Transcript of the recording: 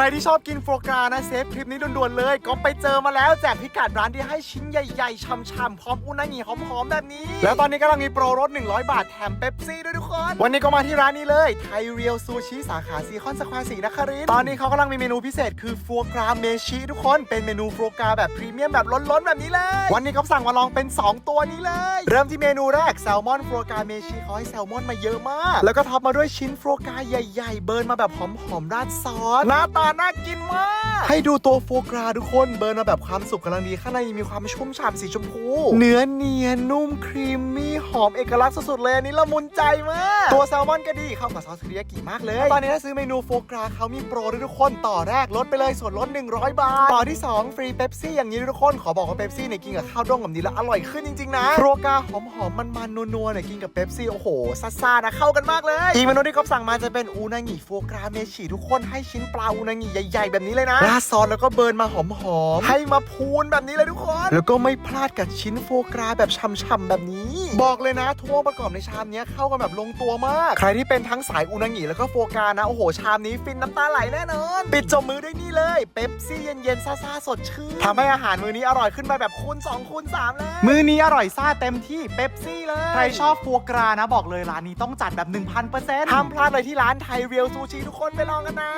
รที่ชอบกินโฟกรานะเซฟคลิปนี้ด่วนๆเลย ก็ไปเจอมาแล้วแจกพิกัดร้านที่ให้ชิ้นใหญ่ๆช่ำๆพร้อมอุนางิหอมๆแบบนี้ แล้วตอนนี้กำลังมีโปรลด100 บาทแถมเป๊ปซี่ด้วยทุกคน วันนี้ก็มาที่ร้านนี้เลยไทยเรียวซูชิสาขาซีคอนสแควร์สีนครินทร์ตอนนี้เขากำลังมีเมนูพิเศษคือฟัวกราเมชิทุกคนเป็นเมนูฟัวกราแบบพรีเมียมแบบล้นๆแบบนี้เลย วันนี้เขาสั่งมาลองเป็น 2 ตัวนี้เลย เริ่มที่เมนูแรกแซลมอนฟัวกราเมชิเขาให้แซลมอนมาเยอะมาก แล้วก็ท็อปมาด้วยชิ้นฟัวกราใหญ่ ๆ เบิร์นมาแบบหอมๆราดซอสหน้าตาน่ากินมาก ให้ดูตัวฟัวกราทุกคนเบิร์นมาแบบความสุกกำลังดีข้างในมีความชุ่มฉ่ำสีชมพู เนื้อเนียนนุ่มครีมมี่หอมเอกลักษณ์สุดๆเลยอันนี้ละมุนใจมาก ตัวแซลมอนก็ดีเข้ากับซอสเทริยากิมากเลย ตอนนี้ถ้าซื้อเมนูโฟกราเขามีโปรด้วยทุกคนต่อแรกลดไปเลยส่วนลด 100 บาท ต่อที่ 2 ฟรีเป๊ปซี่อย่างนี้ด้วยทุกคนขอบอกว่าเป๊ปซี่เนี่ยกินกับข้าวด้งแบบนี้แล้วอร่อยขึ้นจริงๆนะโฟกราหอมๆมันๆนัวๆเนี่ยกินกับเป๊ปซี่โอ้โหซ่าๆนะเข้ากันมากเลยอีกเมนูที่ก๊อฟสั่งมาจะเป็นอูนางิโฟกราเมชิทุกคนให้ชิ้นปลาอูนางิใหญ่ๆ แบบนี้เลยนะราดซอสแล้วก็เบิร์นมาหอมๆ ให้มาพูนแบบนี้เลยทุกคน แล้วก็ไม่พลาดกับชิ้นโฟกราแบบช่ำๆแบบนี้ บอกเลยนะทั่วประกอบในชามเนี้ยเข้ากันแบบลงตัวมาก ใครที่เป็นทั้งสายอูนางิแล้วก็โฟกรานะ โอ้โห ชามนี้ฟินน้ำตาไหลแน่นอน ปิดจมมือด้วยนี่เลย เป๊ปซี่เย็นๆซ่าๆสดชื่นทำให้อาหารมื้อนี้อร่อยขึ้นไปแบบคูณ2คูณ3เลยมื้อนี้อร่อยซ่าเต็มที่เป๊ปซี่เลย ใครชอบโฟกรานะบอกเลยร้านนี้ต้องจัดแบบ 1,000%ห้ามพลาดเลยที่ร้านไทยเรียวซูชิทุกคนไปลองกันนะ